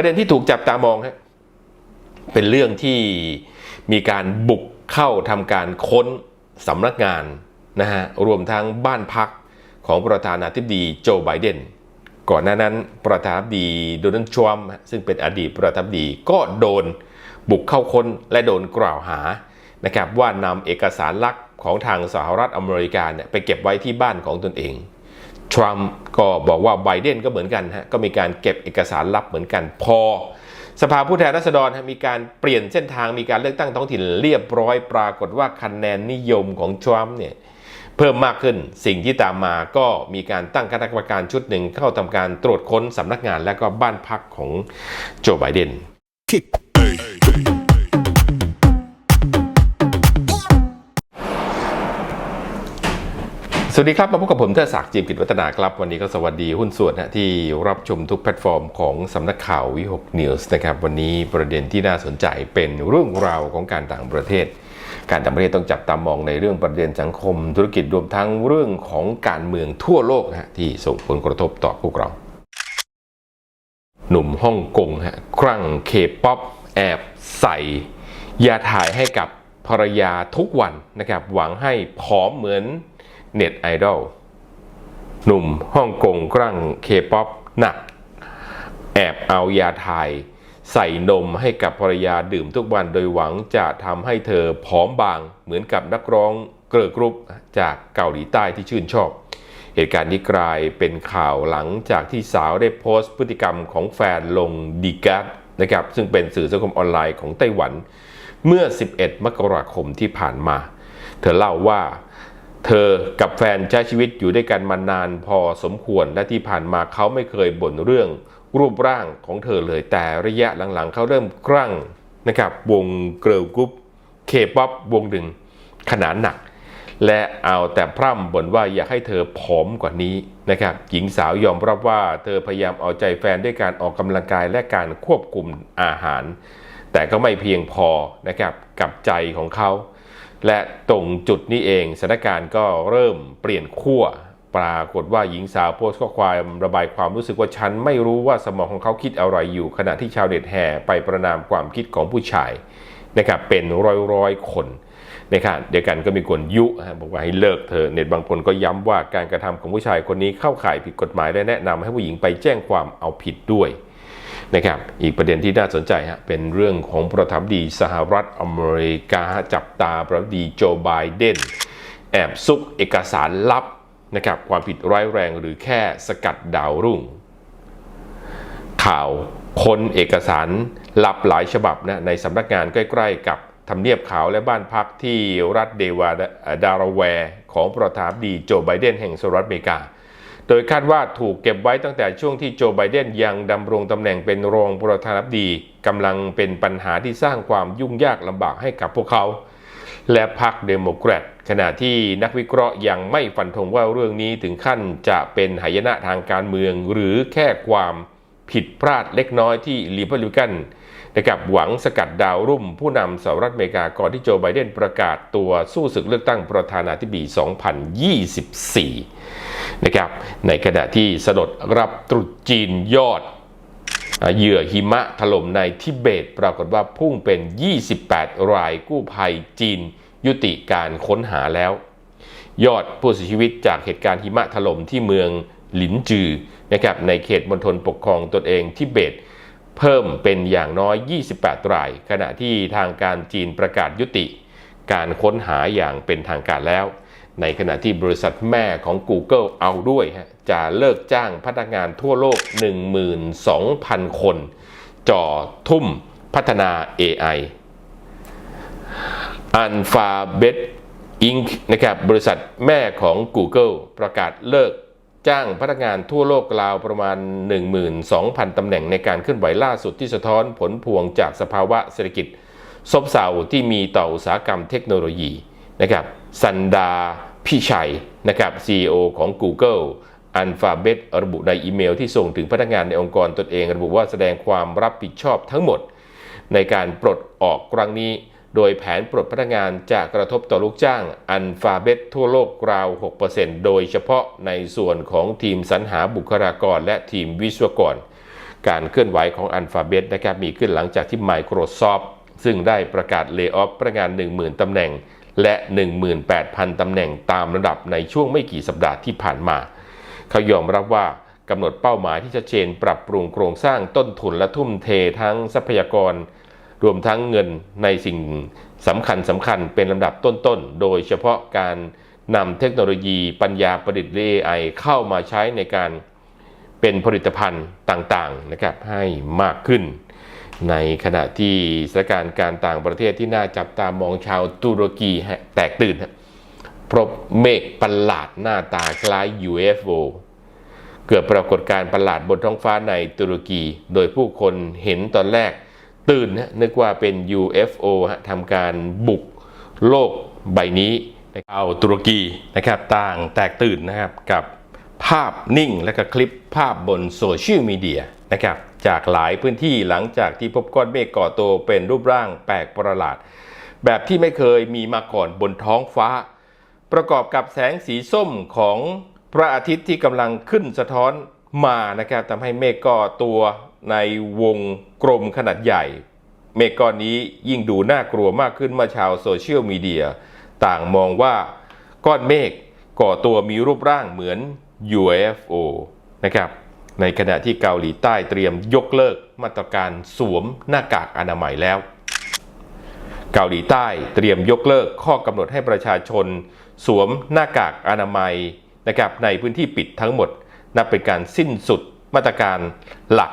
ประเด็นที่ถูกจับตามองฮะเป็นเรื่องที่มีการบุกเข้าทำการค้นสำนักงานนะฮะรวมทั้งบ้านพักของประธานาธิบดีโจไบเดนก่อนหน้านั้นประธานาธิบดีโดนัลด์ทรัมป์ซึ่งเป็นอดีตประธานาธิบดีก็โดนบุกเข้าค้นและโดนกล่าวหานะครับว่านำเอกสารลับของทางสหรัฐอเมริกาเนี่ยไปเก็บไว้ที่บ้านของตนเอง ทรัมป์ก็บอกว่าไบเดนก็เหมือนกันฮะก็มีการเก็บเอกสารลับเหมือนกันพอ สภาผู้แทนราษฎรมีการเปลี่ยนเส้นทางมีการเลือกตั้งท้องถิ่นเรียบร้อยปรากฏว่าคะแนนนิยมของทรัมป์เนี่ยเพิ่มมากขึ้นสิ่งที่ตามมาก็มีการตั้งคณะกรรมการชุดหนึ่งเข้าทำการตรวจค้นสำนักงานและก็บ้านพักของโจไบเดน สวัสดีครับมาพบกับผมเทอศักดิ์จิมกิจวัฒนาครับ วันนี้ก็สวัสดีหุ้นส่วนนะที่รับชมทุกแพลตฟอร์มของสำนักข่าววิหกนิวส์นะครับ วันนี้ประเด็นที่น่าสนใจเป็นเรื่องราวของการต่างประเทศ การต่างประเทศต้องจับตามองในเรื่องประเด็นสังคม ธุรกิจรวมทั้งเรื่องของการเมืองทั่วโลกนะฮะที่ส่งผลกระทบต่อพวกเรา หนุ่มฮ่องกงฮะครั่งเคป๊อปแอบใส่ยาถ่ายให้กับภรรยาทุกวันนะครับหวังให้ผอมเหมือน เน็ตไอดอลหนุ่มฮ่องกงครั่งเคป๊อปหนัก แอบเอายาถ่าย ใส่นมให้กับภรรยาดื่มทุกวันโดยหวังจะทำให้เธอผอมบางเหมือนกับนักร้องเกร์ลกรุ๊ปจากเกาหลีใต้ที่ชื่นชอบ เหตุการณ์นี้กลายเป็นข่าวหลังจากที่สาวได้โพสต์พฤติกรรมของแฟนลงดีกัสนะครับซึ่งเป็นสื่อสังคมออนไลน์ของไต้หวัน เมื่อ 11 มกราคมที่ผ่านมา เธอเล่าว่า เธอกับแฟนใช้ชีวิตอยู่ด้วยกันมานานพอสมควรและที่ผ่านมาเขาไม่เคยบ่นเรื่องรูปร่างของเธอเลยแต่ระยะหลังๆเขาเริ่มครั่งนะครับวงเกิร์ลกรุ๊ปเคป๊อปวงหนึ่งขนาดหนัก และเอาแต่พร่ำบ่นว่าอยากให้เธอผอมกว่านี้นะครับหญิงสาวยอมรับว่าเธอพยายามเอาใจแฟนด้วยการออกกำลังกายและการควบคุมอาหาร แต่ก็ไม่เพียงพอนะครับกับใจของเขา และตรงจุดนี้เองสถานการณ์ก็เริ่มเปลี่ยนขั้วปรากฏว่าหญิงสาวโพสต์ข้อความระบายความรู้สึกว่าฉันไม่รู้ว่าสมองของเขาคิดอะไรอยู่ ขณะที่ชาวเน็ตแห่ไปประนามความคิดของผู้ชายนะครับเป็นร้อยร้อยคนนะครับเดียวกันก็มีคนยุะบอกว่าให้เลิกเธอเน็ตบางคนก็ย้ำว่าการกระทำของผู้ชายคนนี้เข้าข่ายผิดกฎหมายและแนะนำให้ผู้หญิงไปแจ้งความเอาผิดด้วย นะครับอีกประเด็นที่น่าสนใจฮะเป็นเรื่องของประธานดีสหรัฐอเมริกาจับตาประธานดีโจไบเดนแอบซุกเอกสารลับนะครับความผิดร้ายแรงหรือแค่สกัดดาวรุ่ง ข่าวคนเอกสารลับหลายฉบับนะในสำนักงานใกล้ๆกับทำเนียบขาวและบ้านพักที่รัฐเดวาดาราแวร์ของประธานดีโจไบเดนแห่งสหรัฐอเมริกา โดยคาดว่าถูกเก็บไว้ตั้งแต่ช่วงที่โจไบเดนยังดำรงตำแหน่งเป็นรองประธานาธิบดีกำลังเป็นปัญหาที่สร้างความยุ่งยากลำบากให้กับพวกเขา และพรรคเดโมแครตขณะที่นักวิเคราะห์ยังไม่ฟันธงว่าเรื่องนี้ถึงขั้นจะเป็นหายนะทางการเมือง หรือแค่ความผิดพลาดเล็กน้อยที่รีพับลิกันนะครับหวังสกัดดาวรุ่มผู้นำสหรัฐอเมริกาก่อนที่โจไบเดนประกาศตัวสู้ศึกเลือกตั้งประธานาธิบดี 2024 นะครับในขณะที่สลดรับตรุษจีนยอดเหยื่อหิมะถล่มในทิเบต ปรากฏว่าพุ่งเป็น 28 รายกู้ภัยจีนยุติการค้นหาแล้ว ยอดผู้เสียชีวิตจากเหตุการณ์หิมะถล่มที่เมืองหลินจือนะครับในเขตมณฑลปกครองตนเองทิเบต เพิ่มเป็นอย่างน้อย 28 ราย ขณะที่ทางการจีนประกาศยุติ การค้นหาอย่างเป็นทางการแล้ว ในขณะที่บริษัทแม่ของ Google เอาด้วยฮะจะเลิกจ้างพนักงานทั่วโลก 12,000 คน จ่อทุ่มพัฒนา AI Alphabet Inc. นะครับบริษัทแม่ของ Google ประกาศเลิกจ้างพนักงานทั่วโลกราวประมาณ 12,000 ตำแหน่งในการเคลื่อนไหวล่าสุดที่สะท้อนผลพวงจากสภาวะเศรษฐกิจ ซบเซาที่มีต่ออุตสาหกรรมเทคโนโลยีนะครับ สันดา พิชัยนะครับ CEO ของ Google Alphabet ระบุในอีเมลที่ส่งถึงพนักงานในองค์กรตนเองระบุว่าแสดงความรับผิดชอบทั้งหมด ในการปลดออกครั้งนี้ โดยแผนปลดพนักงานจะกระทบต่อลูกจ้างอันฟาเบตทั่วโลกราว 6%โดยเฉพาะในส่วนของทีมสรรหาบุคลากรและทีมวิศวกร การเคลื่อนไหวของ Alphabet นะครับมีขึ้นหลังจากที่ Microsoft ซึ่งได้ประกาศเลิกออฟพนักงาน 10,000ตำแหน่ง และ 18,000 ตำแหน่งตามระดับในช่วงไม่กี่สัปดาห์ที่ผ่านมา เขายอมรับว่ากำหนดเป้าหมายที่ชัดเจนปรับปรุงโครงสร้างต้นทุนและทุ่มเททั้งทรัพยากร รวมทั้งเงินในสิ่งสำคัญสำคัญเป็นลำดับต้นๆ โดยเฉพาะการนำเทคโนโลยีปัญญาประดิษฐ์ AI เข้ามาใช้ในการเป็นผลิตภัณฑ์ต่างๆนะครับให้มากขึ้น ในขณะที่สถานการณ์การต่างประเทศที่น่าจับตามองชาวตุรกีแตกตื่นพบเมฆประหลาดหน้าตาคล้าย UFO เกิดปรากฏการณ์ประหลาดบนท้องฟ้าในตุรกี โดยผู้คนเห็นตอนแรกตื่นนะนึกว่าเป็น UFO ฮะทำการบุกโลกใบนี้เอาตุรกีนะครับต่างแตกตื่นนะครับกับภาพนิ่งและก็คลิปภาพบนโซเชียลมีเดียนะครับ จากหลายพื้นที่หลังจากที่พบก้อนเมฆก่อตัวเป็นรูปร่างแปลกประหลาด แบบที่ไม่เคยมีมาก่อนบนท้องฟ้า ประกอบกับแสงสีส้มของพระอาทิตย์ที่กำลังขึ้นสะท้อนมานะครับทำให้เมฆก่อตัวในวงกลมขนาดใหญ่ เมฆก้อนนี้ยิ่งดูน่ากลัวมากขึ้นเมื่อชาวโซเชียลมีเดียต่างมองว่าก้อนเมฆก่อตัวมีรูปร่างเหมือน UFO นะครับ ในขณะที่เกาหลีใต้เตรียมยกเลิกมาตรการสวมหน้ากากอนามัยแล้ว เกาหลีใต้เตรียมยกเลิกข้อกำหนดให้ประชาชน สวมหน้ากากอนามัยนะครับในพื้นที่ปิดทั้งหมด นับเป็นการสิ้นสุดมาตรการหลัก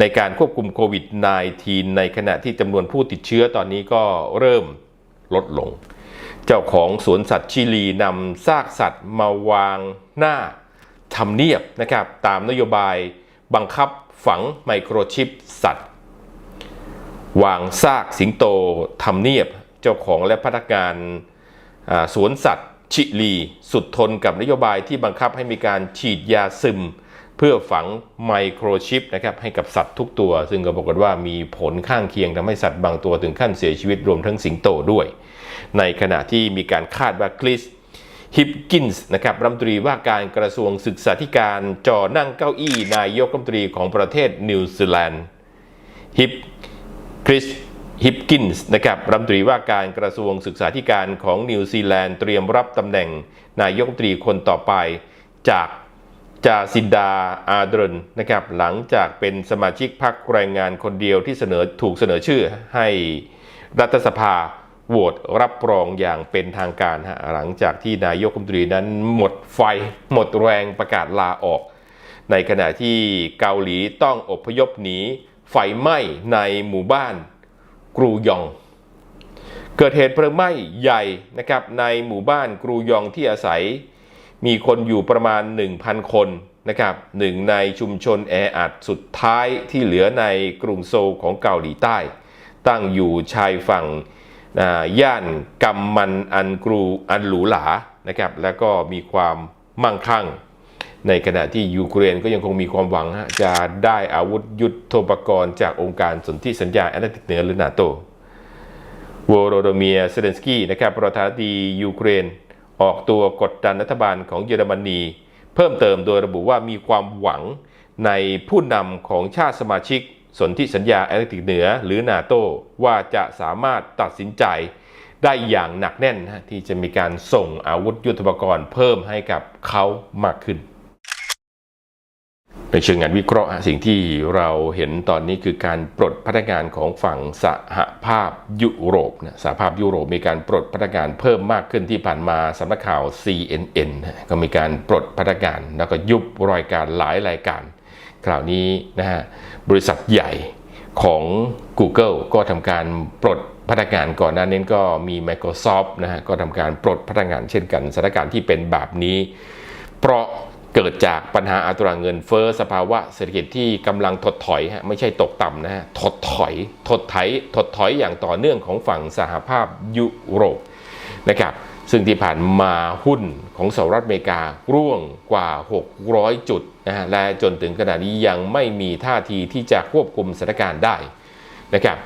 ในการควบคุมโควิด -19 ในขณะที่จำนวนผู้ติดเชื้อตอนนี้ก็เริ่มลดลง เจ้าของสวนสัตว์ชิลีนำซากสัตว์มาวางหน้า ทำเนียบนะครับตามนโยบายบังคับฝังไมโครชิปสัตว์ วางซากสิงโตทำเนียบเจ้าของและพนักงานสวนสัตว์ชิลีสุดทนกับนโยบายที่บังคับให้มีการฉีดยาซึม เพื่อฝังไมโครชิปนะครับให้กับสัตว์ทุกตัว ซึ่งก็บอกกันว่ามีผลข้างเคียงทำให้สัตว์บางตัวถึงขั้นเสียชีวิตรวมทั้งสิงโตด้วย ในขณะที่มีการคาดว่าคริส ฮิปกินส์นะครับรัฐมนตรีว่าการกระทรวงศึกษาธิการจอนั่งเก้าอี้นายกรัฐมนตรีของประเทศนิวซีแลนด์ฮิปคริสฮิปกินส์นะครับรัฐมนตรีว่าการกระทรวงศึกษาธิการของนิวซีแลนด์เตรียมรับตำแหน่งนายกรัฐมนตรีคนต่อไปจากจาซินดาอาร์เดรนนะครับหลังจากเป็นสมาชิกพรรคแรงงานคนเดียวที่เสนอถูกเสนอชื่อให้รัฐสภา โหวตรับรองอย่างเป็นทางการฮะหลังจากที่นายกรัฐมนตรีนั้นหมดไฟหมดแรงประกาศลาออก ในขณะที่เกาหลีต้องอพยพหนีไฟไหม้ในหมู่บ้านกรูยอง เกิดเหตุเพลิงไหม้ใหญ่นะครับในหมู่บ้านกรูยองที่อาศัย มีคนอยู่ประมาณ 1,000 คนนะครับหนึ่งในชุมชนแออัดสุดท้ายที่เหลือในกรุงโซลของเกาหลีใต้ ตั้งอยู่ชายฝั่ง ย่านกัมมันอันกรูอันหรูหรานะครับแล้วก็มีความมั่งคั่ง ในขณะที่ยูเครนก็ยังคงมีความหวังจะได้อาวุธยุทโธปกรณ์จากองค์การสนธิสัญญาแอตแลนติกเหนือหรือนาโตโวโรโดเมียเซเลนสกี้นะครับประธานาธิบดียูเครน ออกตัวกดดันรัฐบาลของเยอรมนีเพิ่มเติมโดยระบุว่ามีความหวังในผู้นำของชาติสมาชิก สนธิสัญญาแอตแลนติกเหนือหรือนาโตว่าจะสามารถตัดสินใจได้อย่างหนักแน่นที่จะมีการส่งอาวุธยุทโธปกรณ์เพิ่มให้กับเขามากขึ้น ในเชิงงานวิเคราะห์สิ่งที่เราเห็นตอนนี้คือการปลดพนักงานของฝั่งสหภาพยุโรปนะสหภาพยุโรปมีการปลดพนักงานเพิ่มมากขึ้นที่ผ่านมาสำนักข่าว CNN นะก็มีการปลดพนักงานแล้วก็ยุบรายการหลายรายการ คราวนี้นะฮะบริษัทใหญ่ของ Google ก็ทำการปลดพนักงานก่อนหน้านี้ก็มี Microsoft นะฮะก็ทำการปลดพนักงานเช่นกันสถานการณ์ที่เป็นแบบนี้ เพราะเกิดจากปัญหาอัตราเงินเฟ้อสภาวะเศรษฐกิจที่กำลังถดถอยฮะไม่ใช่ตกต่ำนะฮะถดถอยถดถอยถดถอยอย่างต่อเนื่องของฝั่งสหภาพยุโรปนะครับ ซึ่งที่ผ่านมาหุ้นของสหรัฐอเมริการ่วงกว่า 600 จุดนะฮะและจนถึงขณะนี้ยังไม่มีท่าทีที่จะควบคุมสถานการณ์ได้นะครับ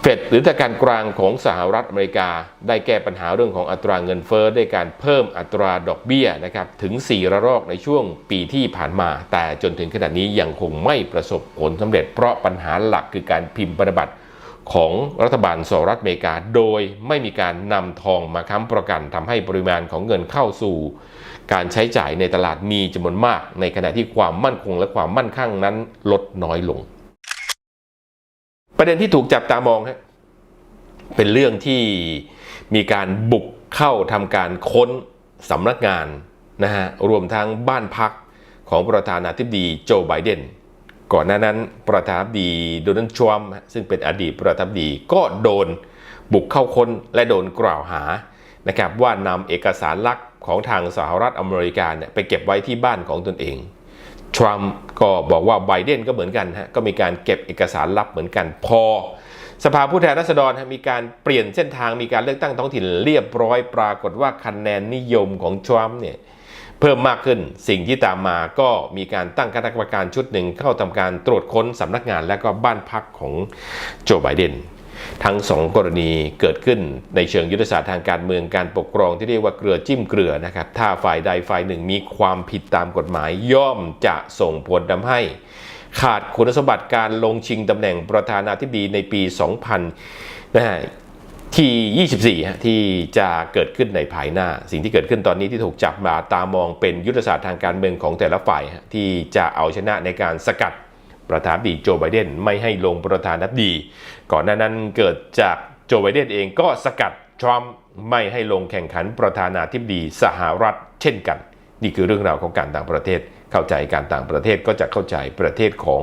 เฟดหรือธนาคารกลางของสหรัฐอเมริกา ได้แก้ปัญหาเรื่องของอัตราเงินเฟ้อด้วยการเพิ่มอัตราดอกเบี้ยนะครับถึง 4 ระลอกในช่วงปีที่ผ่านมา แต่จนถึงขณะนี้ยังคงไม่ประสบผลสำเร็จเพราะปัญหาหลักคือการพิมพ์พันธบัตร ของรัฐบาลสหรัฐอเมริกา โดยไม่มีการนำทองมาค้ำประกันทำให้ปริมาณของเงินเข้าสู่ การใช้จ่ายในตลาดมีจำนวนมาก ในขณะที่ความมั่นคงและความมั่นคงนั้นลดน้อยลง ประเด็นที่ถูกจับตามองฮะเป็นเรื่องที่มีการบุกเข้าทำการค้นสำนักงานนะฮะรวมทั้งบ้านพักของประธานาธิบดีโจไบเดน ก่อนหน้านั้นประธานาธิบดีโดนัลด์ทรัมป์ซึ่งเป็นอดีตประธานาธิบดีก็โดนบุกเข้าค้นและโดนกล่าวหานะครับว่านำเอกสารลับของทางสหรัฐอเมริกาเนี่ยไปเก็บไว้ที่บ้านของตนเอง ทรัมป์ก็บอกว่าไบเดนก็เหมือนกันฮะก็มีการเก็บเอกสารลับเหมือนกันพอ สภาผู้แทนราษฎรมีการเปลี่ยนเส้นทางมีการเลือกตั้งท้องถิ่นเรียบร้อยปรากฏว่าคะแนนนิยมของทรัมป์เนี่ย พิ่มมากขึ้น สิ่งที่ตามมาก็มีการตั้งคณะกรรมการชุดหนึ่งเข้าทำการตรวจค้นสำนักงานและก็บ้านพักของโจไบเดนทั้งสองกรณีเกิดขึ้นในเชิงยุทธศาสตร์ทางการเมืองการปกครองที่เรียกว่าเกลือจิ้มเกลือนะครับ ถ้าฝ่ายใดฝ่ายหนึ่งมีความผิดตามกฎหมาย ย่อมจะส่งผลทำให้ ขาดคุณสมบัติการลงชิงตำแหน่งประธานาธิบดีในปี 2000นะฮะ ที่24 ฮะ ที่จะเกิดขึ้นในภายหน้า สิ่งที่เกิดขึ้นตอนนี้ที่ถูกจับมาตามองเป็นยุทธศาสตร์ทางการเมืองของแต่ละฝ่าย ที่จะเอาชนะในการสกัดประธานาธิบดีโจไบเดนไม่ให้ลงประธานาธิบดี ก่อนหน้านั้นเกิดจากโจไบเดนเองก็สกัดทรัมป์ไม่ให้ลงแข่งขันประธานาธิบดีสหรัฐ เช่นกัน นี่คือเรื่องราวของการต่างประเทศ เข้าใจการต่างประเทศก็จะเข้าใจประเทศของ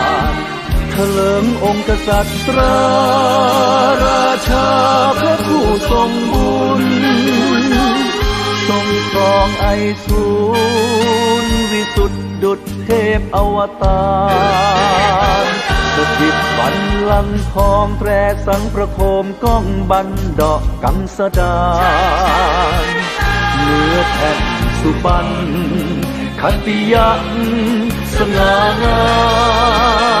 เถลิงองค์กษัตริย์ราราชาพระผู้ทรงบุญ ทรงครองไอสูรวิสุทธิดุจเทพอวตารสถิตบันลังทองแตรสังประโคมก้องบันดอกกังสดานเนื้อแผ่นสุบันคติยักสง่างามประน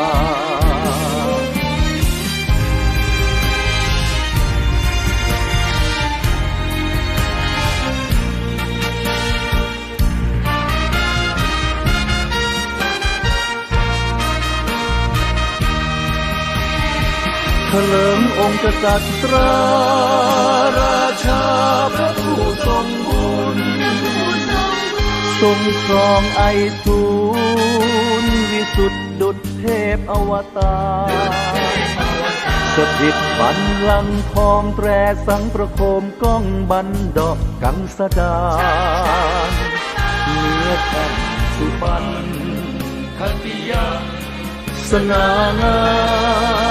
เถลิงองค์กษัตริย์ราชาพระผู้ทรงบุญทรงครองไอสูนวิสุดดุจเทพอวตารสถิตบันลังทองแตรสังประโคมก้องบันดอกกังสดาเนื้อแผ่นสุบันคันติยาสง่างาม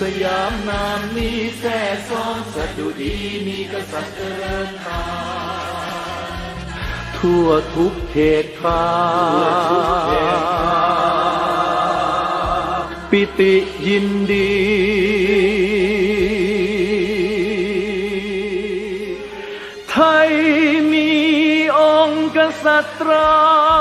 สยามนามนี้แท้ซ้องสดุดีมีกษัตริย์เจริญตาทั่วทุกเขตข้าปิติยินดี ไทยมีองค์กษัตรา